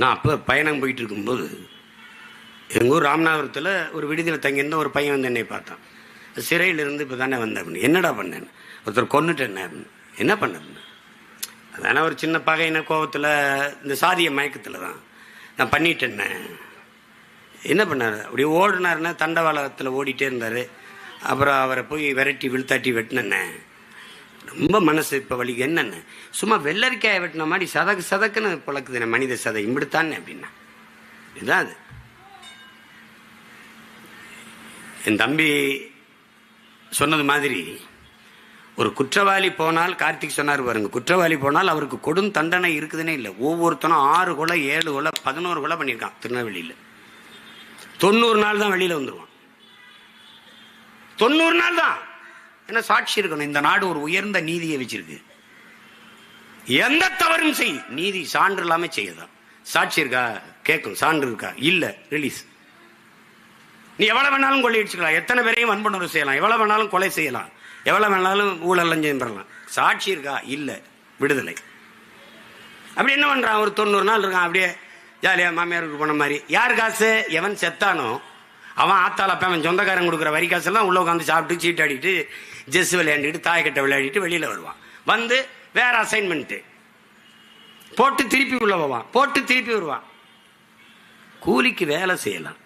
நான் அப்போ பயணம் போயிட்டு இருக்கும்போது எங்கள் ஊர் ராமநாதபுரத்தில் ஒரு விடுதியில் தங்கியிருந்த ஒரு பையன் வந்து என்னை பார்த்தான். சிறையிலிருந்து இப்போ தானே வந்தேன் அப்படின்னு. என்னடா பண்ணேன்? ஒருத்தர் கொண்டுட்டேன் அப்படின்னு என்ன பண்ண அதனால் ஒரு சின்ன பகையின கோபத்தில் இந்த சாதிய மயக்கத்தில் தான் நான். பண்ணிட்டேன்னே என்ன பண்ணார்? அப்படியே ஓடினாருன்னா தண்டவாளத்தில் ஓடிட்டே இருந்தார். அப்புறம் அவரை போய் விரட்டி விழுத்தாட்டி வெட்டினேன் ரொம்ப மனசு இப்போ வலி என்னென்ன? சும்மா வெள்ளரிக்காயை வெட்டின மாதிரி சதக்கு சதக்குன்னு பிளக்குதுண்ணே மனித சதை. இப்படித்தானே அப்படின்னா. இதுதான் அது. என் தம்பி சொன்னது மாதிரி ஒரு குற்றவாளி போனால் கார்த்திக் சொன்னார் பாருங்க குற்றவாளி போனால் அவருக்கு கொடும் தண்டனை இருக்குதுன்னே இல்லை. ஒவ்வொருத்தனும் ஆறு கொலை ஏழு கொலை பதினோரு கொலை பண்ணியிருக்கான் திருநெல்வேலியில். தொண்ணூறு நாள் தான் வெளியில் வந்துடுவான் தொண்ணூறு நாள் தான். என்ன சாட்சி இருக்கணும்? இந்த நாடு ஒரு உயர்ந்த நீதியை வச்சிருக்கு. எந்த தவறும் செய். நீதி சான்று இல்லாம செய்யதான். சாட்சி இருக்கா? கேட்கும். சான்று இருக்கா? இல்ல. ரிலீஸ் நீ எவ்வளவு வேணாலும் கொள்ளையடிச்சுக்கலாம் எத்தனை பேரையும் வன்புணர்வு செய்யலாம். எவ்வளவு வேணாலும் கொலை செய்யலாம். எவ்வளவு வேணாலும் ஊழல் லஞ்சம் பெறலாம். சாட்சி இருக்கா? இல்ல. விடுதலை. அப்படி என்ன பண்றான்? ஒரு தொண்ணூறு நாள் இருக்கான். அப்படியே ஜாலியா மாமியாருக்கு போன மாதிரி. யார் காசு? எவன் செத்தானோ அவன் ஆத்தால அப்ப அவன் சொந்தக்காரன் கொடுக்குற வரி காசெல்லாம் உள்ள உட்காந்து சாப்பிட்டு சீட்டாடிட்டு ஜெஸ் விளையாண்டுட்டு தாய்கிட்ட விளையாடிட்டு வெளியில வருவான். வந்து வேற அசைன்மெண்ட் போட்டு திருப்பி உள்ள போவான். போட்டு திருப்பி வருவான். கூலிக்கு வேலை செய்யலாம்.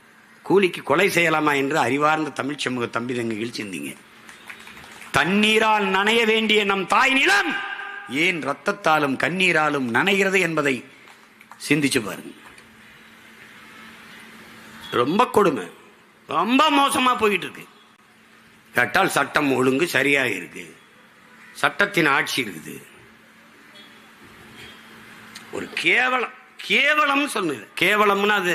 கூலிக்கு கொலை செய்யலாமா என்று அறிவார்ந்த தமிழ் சமூக தம்பி தங்கைகள் சிந்திங்க தண்ணீரால் நனைய வேண்டிய நம் தாய் நிலம் ஏன் ரத்தத்தாலும் கண்ணீராலும் நனைகிறது என்பதை சிந்திச்சு பாருங்க. ரொம்ப கொடுமை. ரொம்ப மோசமா போயிட்டு இருக்கு. கேட்டால் சட்டம் ஒழுங்கு சரியாக இருக்கு சட்டத்தின் ஆட்சி இருக்குது. ஒரு கேவலம் கேவலம் சொன்னது கேவலம்னு அது